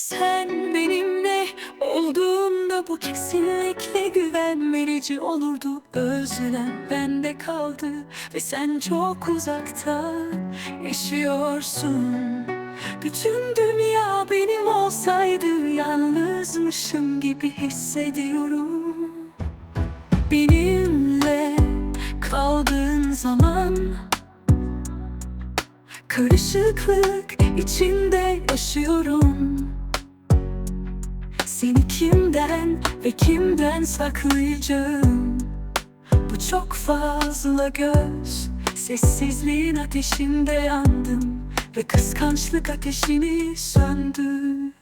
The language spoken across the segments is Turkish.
Sen benimle olduğunda bu kesinlikle güven verici olurdu. Özlem bende kaldı ve sen çok uzakta yaşıyorsun. Bütün dünya benim olsaydı yalnızmışım gibi hissediyorum. Benimle kaldığın zaman Karışıklık içinde yaşıyorum Seni kimden ve kimden saklayacağım? Bu çok fazla göz Sessizliğin ateşinde yandım Ve kıskançlık ateşini söndür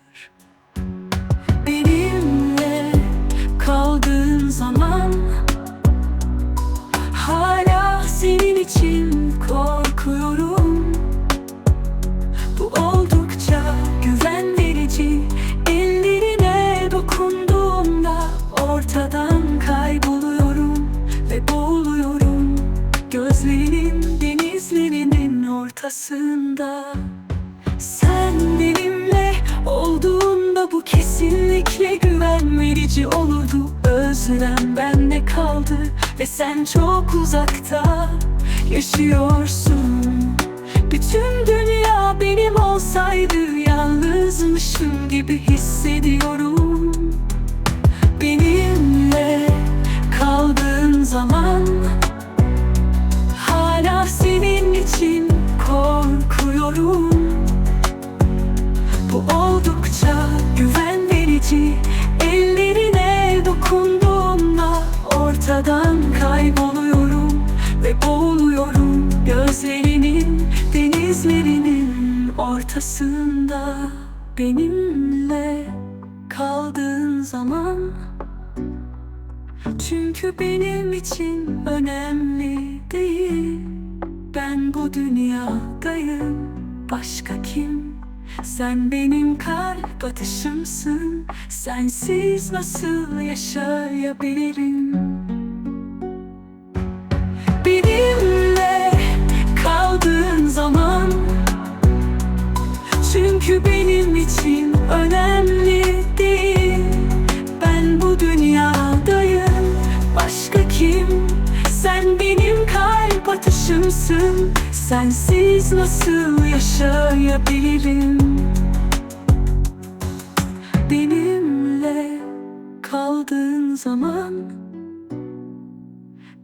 ortasında Sen benimle olduğunda bu kesinlikle güven verici olurdu. Özlem bende kaldı ve sen çok uzakta yaşıyorsun. Bütün dünya benim olsaydı yalnızmışım gibi hissediyorum. Benimle kaldığın zaman Hala senin için korkuyorum Bu oldukça güven verici. Ellerine dokunduğumda ortadan kayboluyorum Ve boğuluyorum gözlerinin denizlerinin ortasında. Benimle kaldığın zaman çünkü benim için önemli değil. Ben bu dünyadayım Başka kim? Sen benim kalp atışımsın Sensiz nasıl yaşayabilirim? Benimle kaldığın zaman Çünkü benim için önemli değil atışımsın Sensiz nasıl yaşayabilirim? Benimle kaldığın zaman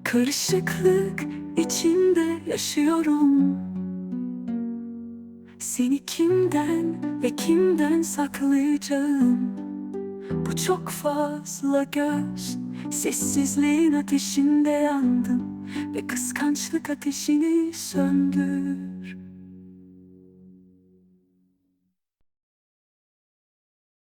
Karışıklık içinde yaşıyorum. Seni kimden ve kimden saklayacağım? Bu çok fazla göz Sessizliğin ateşinde yandım Ve kıskançlık ateşini söndür